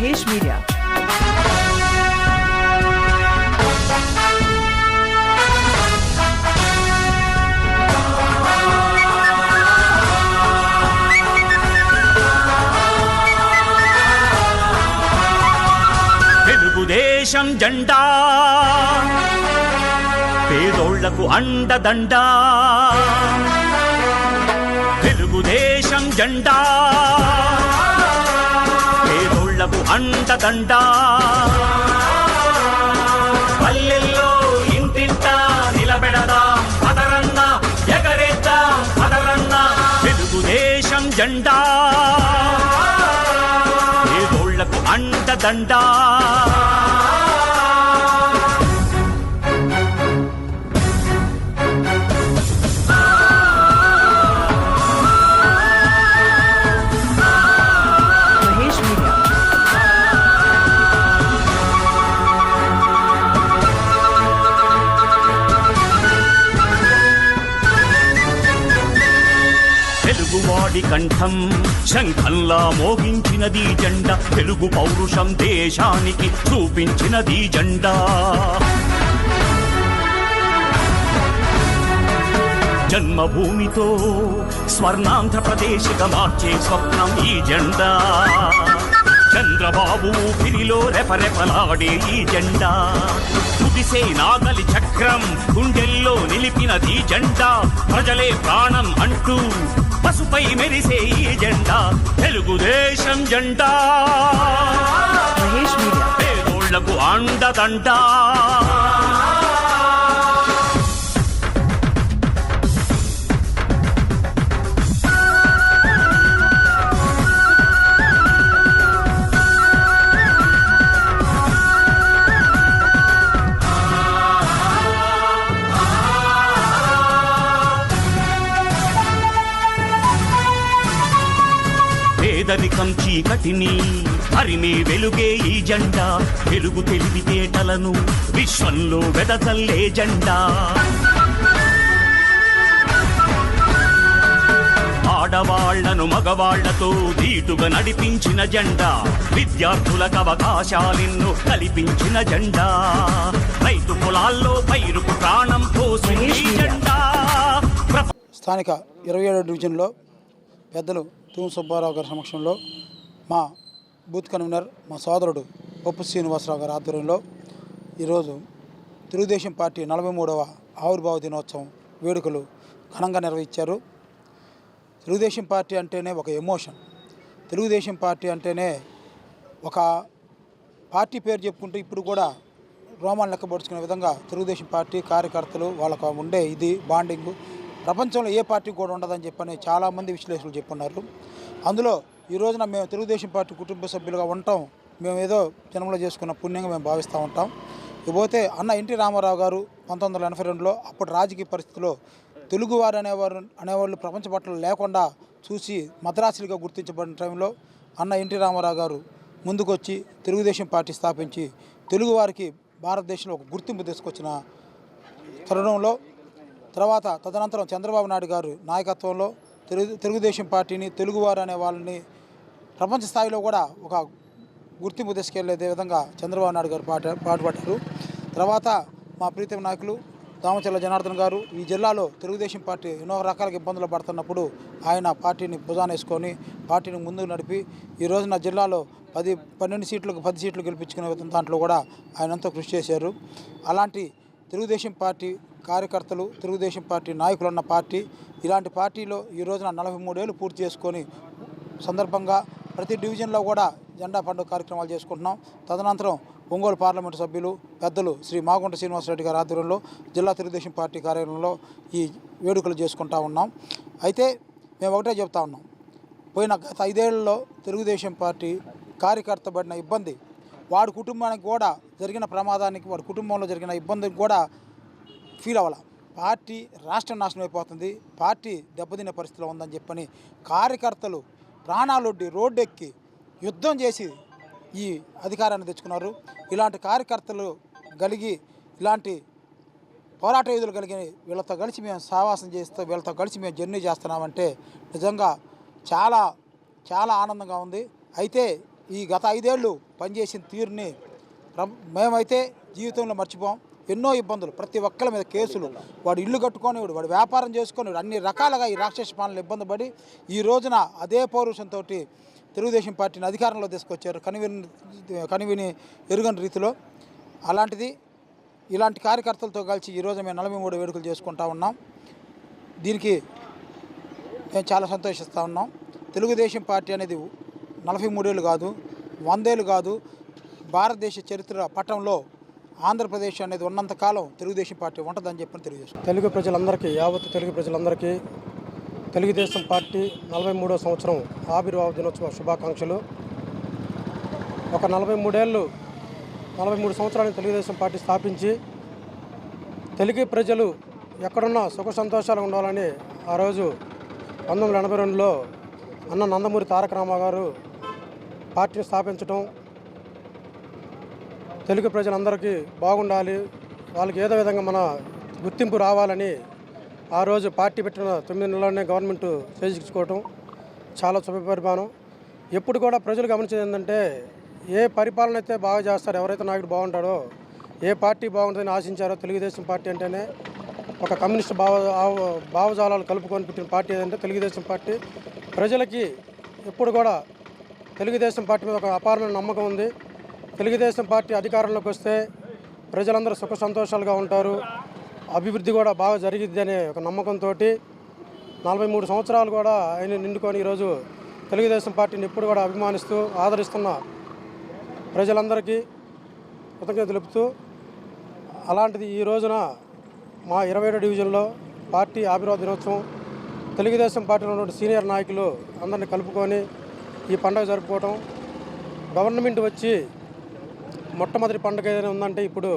Mahesh media. Telugu Desam జెండా. పేదోళ్ళకు అండదండ. తెలుగుదేశం జెండా. అండదండ పల్లెల్లో ఇంటింట నిలబెడదాం పదరన్న ఎగరేద్దాం పదరన్న తెలుగుదేశం జెండా. పేదోళ్ళకు అండదండా తెలుగువాడి కంఠం శంఖంలా మోగించినది జెండా తెలుగు పౌరుషం దేశానికి చూపించినది జెండా. జన్మభూమితో స్వర్ణాంధ్రప్రదేశ్గా మార్చే స్వప్నం ఈ జెండా. చంద్రబాబు ఊపిరిలో రెపరెపలాడే ఈ జెండా. కుదిసే నాగలి చక్రం గుండెల్లో నిలిపినది జెండా. ప్రజలే ప్రాణం అంటూ పసుపై మెరిసే ఈ జెండా తెలుగుదేశం జెండా. పేదోళ్ళకు అండదండా చీకటిని హరిమే వెలుగే ఈ జెండా. వెలుగు తెలివితేటలను విశ్వంలో వెదతల్లే జెండా. ఆడవాళ్ళను మగవాళ్ళతో దీటుగా నడిపించిన జెండా. విద్యార్థులకు అవకాశాలిన్ను కల్పించిన జెండా. రైతు పొలాల్లో పైరుకు ప్రాణం పోసిన ఈ జెండా. స్థానిక ఇరవై ఏడో డివిజన్లో పెద్దలు తూము సుబ్బారావు గారి సమక్షంలో మా బూత్ కన్వీనర్ మా సోదరుడు పప్పు శ్రీనివాసరావు గారి ఆధ్వర్యంలో ఈరోజు తెలుగుదేశం పార్టీ నలభై మూడవ ఆవిర్భావ దినోత్సవం వేడుకలు ఘనంగా నిర్వహించారు. తెలుగుదేశం పార్టీ అంటేనే ఒక ఎమోషన్. తెలుగుదేశం పార్టీ అంటేనే ఒక పార్టీ పేరు చెప్పుకుంటూ ఇప్పుడు కూడా రోమాన్ని లెక్కబడుచుకునే విధంగా తెలుగుదేశం పార్టీ కార్యకర్తలు వాళ్ళకు ఉండే ఇది బాండింగ్. ప్రపంచంలో ఏ పార్టీ కూడా ఉండదని చెప్పని చాలామంది విశ్లేషకులు చెప్పున్నారు. అందులో ఈ రోజున మేము తెలుగుదేశం పార్టీ కుటుంబ సభ్యులుగా ఉంటాం. మేము ఏదో జన్మలో చేసుకున్న పుణ్యంగా మేము భావిస్తూ ఉంటాం. ఇకపోతే అన్న ఎన్టీ రామారావు గారు పంతొమ్మిది వందల ఎనభై రెండులో అప్పుడు రాజకీయ పరిస్థితిలో తెలుగువారు అనేవారు అనేవాళ్ళు ప్రపంచ పట్ల లేకుండా చూసి మద్రాసులుగా గుర్తించబడిన టైంలో అన్న ఎన్టీ రామారావు గారు ముందుకొచ్చి తెలుగుదేశం పార్టీ స్థాపించి తెలుగువారికి భారతదేశంలో ఒక గుర్తింపు తీసుకొచ్చిన తరుణంలో తర్వాత తదనంతరం చంద్రబాబు నాయుడు గారు నాయకత్వంలో తెలుగు తెలుగుదేశం పార్టీని తెలుగువారు అనే వాళ్ళని ప్రపంచ స్థాయిలో కూడా ఒక గుర్తింపు తీసుకెళ్ళే విధంగా చంద్రబాబు నాయుడు గారు పాట పాటుపడ్డారు తర్వాత మా ప్రీతమ నాయకులు దామచల్ల జనార్దన్ గారు ఈ జిల్లాలో తెలుగుదేశం పార్టీ ఎన్నో రకాల ఇబ్బందులు పడుతున్నప్పుడు ఆయన పార్టీని భుజాన వేసుకొని పార్టీని ముందుకు నడిపి ఈ రోజున జిల్లాలో పది పన్నెండు సీట్లకు పది సీట్లు గెలిపించుకునే దాంట్లో కూడా ఆయన ఎంతో కృషి చేశారు. అలాంటి తెలుగుదేశం పార్టీ కార్యకర్తలు తెలుగుదేశం పార్టీ నాయకులు ఉన్న పార్టీ ఇలాంటి పార్టీలో ఈ రోజున నలభై మూడేళ్ళు పూర్తి చేసుకొని సందర్భంగా ప్రతి డివిజన్లో కూడా జెండా పండుగ కార్యక్రమాలు చేసుకుంటున్నాం. తదనంతరం ఒంగోలు పార్లమెంటు సభ్యులు పెద్దలు శ్రీ మాగుంట శ్రీనివాసరెడ్డి గారి ఆధ్వర్యంలో జిల్లా తెలుగుదేశం పార్టీ కార్యాలయంలో ఈ వేడుకలు చేసుకుంటా ఉన్నాం. అయితే మేము ఒకటే చెప్తా ఉన్నాం. పోయిన గత ఐదేళ్ళలో తెలుగుదేశం పార్టీ కార్యకర్త పడిన ఇబ్బంది వాడి కుటుంబానికి కూడా జరిగిన ప్రమాదానికి వాడి కుటుంబంలో జరిగిన ఇబ్బందికి కూడా ఫీల్ అవ్వాల. పార్టీ రాష్ట్రం నాశనం అయిపోతుంది పార్టీ దెబ్బతినే పరిస్థితిలో ఉందని చెప్పని కార్యకర్తలు ప్రాణాలొడ్డి రోడ్డెక్కి యుద్ధం చేసి ఈ అధికారాన్ని తెచ్చుకున్నారు. ఇలాంటి కార్యకర్తలు కలిగి ఇలాంటి పోరాట యోధులు కలిగి వీళ్ళతో కలిసి మేము సావాసం చేస్తూ వీళ్ళతో కలిసి మేము జర్నీ చేస్తున్నామంటే నిజంగా చాలా చాలా ఆనందంగా ఉంది. అయితే ఈ గత ఐదేళ్ళు పనిచేసిన తీరుని మేమైతే జీవితంలో మర్చిపోం. ఎన్నో ఇబ్బందులు. ప్రతి ఒక్కరి మీద కేసులు. వాడు ఇల్లు కట్టుకొని వాడు వ్యాపారం చేసుకొని అన్ని రకాలుగా ఈ రాక్షస పాలనలు ఇబ్బంది పడి ఈ రోజున అదే పౌరుషంతో తెలుగుదేశం పార్టీని అధికారంలో తీసుకొచ్చారు కనివిని కనివిని ఎరుగని రీతిలో. అలాంటిది ఇలాంటి కార్యకర్తలతో కలిసి ఈరోజు మేము నలభై మూడు వేడుకలు చేసుకుంటా ఉన్నాం. దీనికి మేము చాలా సంతోషిస్తూ ఉన్నాం. తెలుగుదేశం పార్టీ అనేది నలభై మూడేళ్ళు కాదు వందేళ్ళు కాదు భారతదేశ చరిత్ర పటంలో ఆంధ్రప్రదేశ్ అనేది ఉన్నంతకాలం తెలుగుదేశం పార్టీ ఉంటుందని చెప్పి తెలియజేస్తాం తెలుగు ప్రజలందరికీ యావత్ తెలుగు ప్రజలందరికీ తెలుగుదేశం పార్టీ నలభై మూడో సంవత్సరం ఆవిర్భావ దినోత్సవ శుభాకాంక్షలు. ఒక నలభై మూడేళ్ళు నలభై మూడు సంవత్సరాలు తెలుగుదేశం పార్టీ స్థాపించి తెలుగు ప్రజలు ఎక్కడున్నా సుఖ సంతోషాలు ఉండాలని ఆ రోజు పంతొమ్మిది ఎనభై రెండులో అన్న నందమూరి తారక రామారావు గారు పార్టీని స్థాపించడం తెలుగు ప్రజలందరికీ బాగుండాలి. వాళ్ళకి ఏదో విధంగా మన గుర్తింపు రావాలని ఆ రోజు పార్టీ పెట్టిన తొమ్మిది నెలలనే గవర్నమెంట్ చేయించుకోవటం చాలా శుభపరిమాణం ఎప్పుడు కూడా ప్రజలు గమనించేది ఏంటంటే ఏ పరిపాలన అయితే బాగా చేస్తారో ఎవరైతే నాయకుడు బాగుంటాడో ఏ పార్టీ బాగుంటుందని ఆశించారో తెలుగుదేశం పార్టీ అంటేనే ఒక కమ్యూనిస్ట్ భావ భావజాలాలు కలుపుకొని పెట్టిన పార్టీ ఏదంటే తెలుగుదేశం పార్టీ. ప్రజలకి ఎప్పుడు కూడా తెలుగుదేశం పార్టీ మీద ఒక అపారమైన నమ్మకం ఉంది. తెలుగుదేశం పార్టీ అధికారంలోకి వస్తే ప్రజలందరూ సుఖ సంతోషాలుగా ఉంటారు. అభివృద్ధి కూడా బాగా జరిగిద్ది అనే ఒక నమ్మకంతో నలభై మూడు సంవత్సరాలు కూడా ఆయన నిండుకొని ఈరోజు తెలుగుదేశం పార్టీని ఎప్పుడు కూడా అభిమానిస్తూ ఆదరిస్తున్న ప్రజలందరికీ కృతజ్ఞత తెలుపుతూ అలాంటిది ఈ రోజున మా ఇరవై ఏడో డివిజన్లో పార్టీ ఆవిర్భావ దినోత్సవం తెలుగుదేశం పార్టీలో ఉన్న సీనియర్ నాయకులు అందరిని కలుపుకొని ఈ పండుగ జరుపుకోవటం గవర్నమెంట్ వచ్చి మొట్టమొదటి పండుగ ఏదైనా ఉందంటే ఇప్పుడు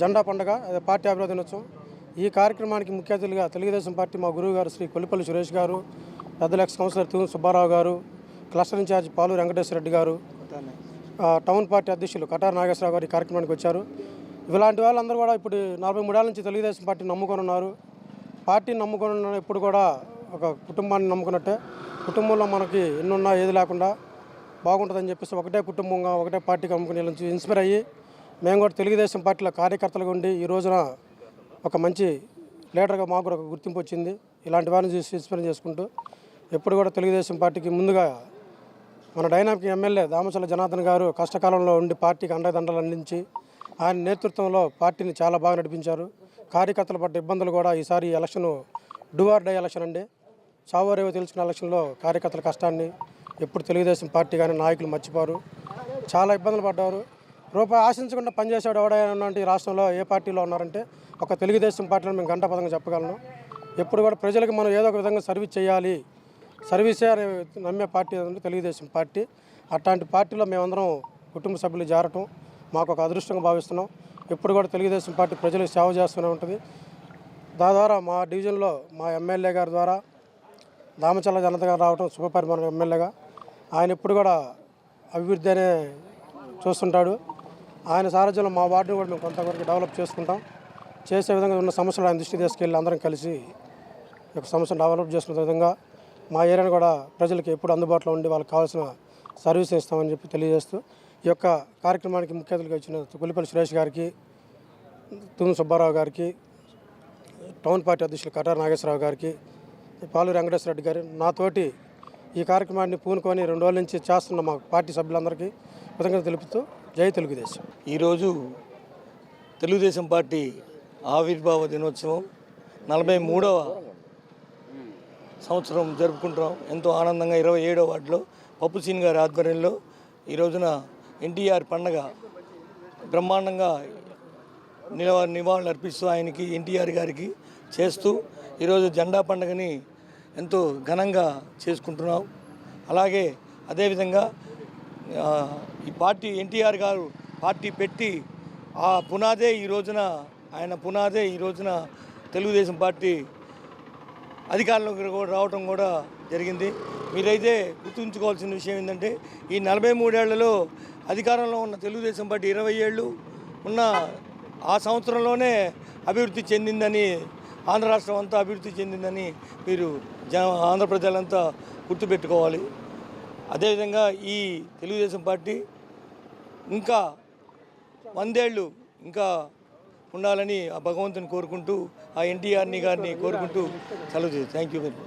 జెండా పండుగ అదే పార్టీ అభివృద్ధి దినోత్సవం. ఈ కార్యక్రమానికి ముఖ్య అతిథులుగా తెలుగుదేశం పార్టీ మా గురువు గారు శ్రీ కొల్లిపల్లి సురేష్ గారు పెద్దల ఎక్స్ కౌన్సిలర్ తూము సుబ్బారావు గారు క్లస్టర్ ఇన్ఛార్జ్ పాలు వెంకటేశ్వర రెడ్డి గారు టౌన్ పార్టీ అధ్యక్షులు కటార్ నాగేశ్వరరావు గారు ఈ కార్యక్రమానికి వచ్చారు. ఇలాంటి వాళ్ళందరూ కూడా ఇప్పుడు నలభై మూడేళ్ళ నుంచి తెలుగుదేశం పార్టీని నమ్ముకొని ఉన్నారు పార్టీని నమ్ముకొని ఉన్న ఇప్పుడు కూడా ఒక కుటుంబాన్ని నమ్ముకున్నట్టే. కుటుంబంలో మనకి ఎన్నున్నా ఏది లేకుండా బాగుంటుందని చెప్పేసి ఒకటే కుటుంబంగా ఒకటే పార్టీకి నమ్ముకునే నుంచి ఇన్స్పైర్ అయ్యి మేము కూడా తెలుగుదేశం పార్టీలో కార్యకర్తలుగా ఉండి ఈ రోజున ఒక మంచి లీడర్గా మాకు కూడా ఒక గుర్తింపు వచ్చింది. ఇలాంటి వారిని చూసి ఇన్స్పైర్ చేసుకుంటూ ఎప్పుడు కూడా తెలుగుదేశం పార్టీకి ముందుగా మన డైనామిక్ ఎమ్మెల్యే దామచల జనార్దన్ గారు కష్టకాలంలో ఉండి పార్టీకి అండదండలు అందించి ఆయన నేతృత్వంలో పార్టీని చాలా బాగా నడిపించారు. కార్యకర్తలు పడ్డ ఇబ్బందులు కూడా ఈసారి ఎలక్షన్ డూఆర్ డై ఎలక్షన్ అండి. సావోరేవో తెలుసుకున్న ఎలక్షన్లో కార్యకర్తల కష్టాన్ని ఎప్పుడు తెలుగుదేశం పార్టీ కానీ నాయకులు మర్చిపోరు. చాలా ఇబ్బందులు పడ్డారు. రూపాయి ఆశించకుండా పనిచేసేవాడు ఎవడైనా ఈ రాష్ట్రంలో ఏ పార్టీలో ఉన్నారంటే ఒక తెలుగుదేశం పార్టీలో మేము గంట పదంగా చెప్పగలను. ఎప్పుడు కూడా ప్రజలకు మనం ఏదో ఒక విధంగా సర్వీస్ చేయాలి. సర్వీసే అనే నమ్మే పార్టీ ఏదంటే తెలుగుదేశం పార్టీ. అట్లాంటి పార్టీలో మేమందరం కుటుంబ సభ్యులు చేరటం మాకు ఒక అదృష్టంగా భావిస్తున్నాం. ఎప్పుడు కూడా తెలుగుదేశం పార్టీ ప్రజలకు సేవ చేస్తూనే ఉంటుంది. దాని ద్వారా మా డివిజన్లో మా ఎమ్మెల్యే గారి ద్వారా దామచల్ల జనత గారు రావడం శుభపరిమాణం ఎమ్మెల్యేగా. ఆయన ఎప్పుడు కూడా అభివృద్ధి అనే చూస్తుంటాడు. ఆయన సారథ్యంలో మా వార్డుని కూడా మేము కొంతవరకు డెవలప్ చేసుకుంటాం. చేసే విధంగా ఉన్న సమస్యలు ఆయన దృష్టికి తీసుకెళ్ళి అందరం కలిసి ఈ యొక్క సమస్యను డెవలప్ చేసుకునే విధంగా మా ఏరియాను కూడా ప్రజలకు ఎప్పుడు అందుబాటులో ఉండి వాళ్ళకి కావాల్సిన సర్వీస్ ఇస్తామని చెప్పి తెలియజేస్తూ ఈ యొక్క కార్యక్రమానికి ముఖ్య అతిథిగా ఇచ్చిన కొల్లిపల్లి సురేష్ గారికి తుమ్ము సుబ్బారావు గారికి టౌన్ పార్టీ అధ్యక్షులు కటార్ నాగేశ్వరరావు గారికి పాలు వెంకటేశ్వర రెడ్డి గారు నాతోటి ఈ కార్యక్రమాన్ని పూనుకొని రెండు రోజుల నుంచి చేస్తున్న మా పార్టీ సభ్యులందరికీ కృతజ్ఞత తెలుపుతూ జై తెలుగుదేశం. ఈరోజు తెలుగుదేశం పార్టీ ఆవిర్భావ దినోత్సవం నలభై మూడవ సంవత్సరం జరుపుకుంటున్నాం. ఎంతో ఆనందంగా ఇరవై ఏడవ వార్డులో పప్పు సీన్ గారి ఆధ్వర్యంలో ఈ రోజున ఎన్టీఆర్ పండగ బ్రహ్మాండంగా నిలవ నివాళులు అర్పిస్తూ ఆయనకి ఎన్టీఆర్ గారికి చేస్తూ ఈరోజు జెండా పండుగని ఎంతో ఘనంగా చేసుకుంటున్నాం అలాగే అదేవిధంగా ఈ పార్టీ ఎన్టీఆర్ గారు పార్టీ పెట్టి ఆ పునాదే ఈ రోజున ఆయన పునాదే ఈ రోజున తెలుగుదేశం పార్టీ అధికారంలోకి కూడా రావటం కూడా జరిగింది. మీరైతే గుర్తుంచుకోవాల్సిన విషయం ఏంటంటే ఈ నలభై మూడేళ్ళలో అధికారంలో ఉన్న తెలుగుదేశం పార్టీ ఇరవై ఏళ్ళు ఉన్న ఆ సంవత్సరంలోనే అభివృద్ధి చెందిందని ఆంధ్ర రాష్ట్రం అంతా అభివృద్ధి చెందిందని మీరు జన ఆంధ్ర ప్రజలంతా గుర్తుపెట్టుకోవాలి. అదేవిధంగా ఈ తెలుగుదేశం పార్టీ ఇంకా వందేళ్ళు ఇంకా ఉండాలని ఆ భగవంతుని కోరుకుంటూ ఆ ఎన్టీఆర్ని గారిని కోరుకుంటూ సెలవు థ్యాంక్ యూ వెరీ మచ్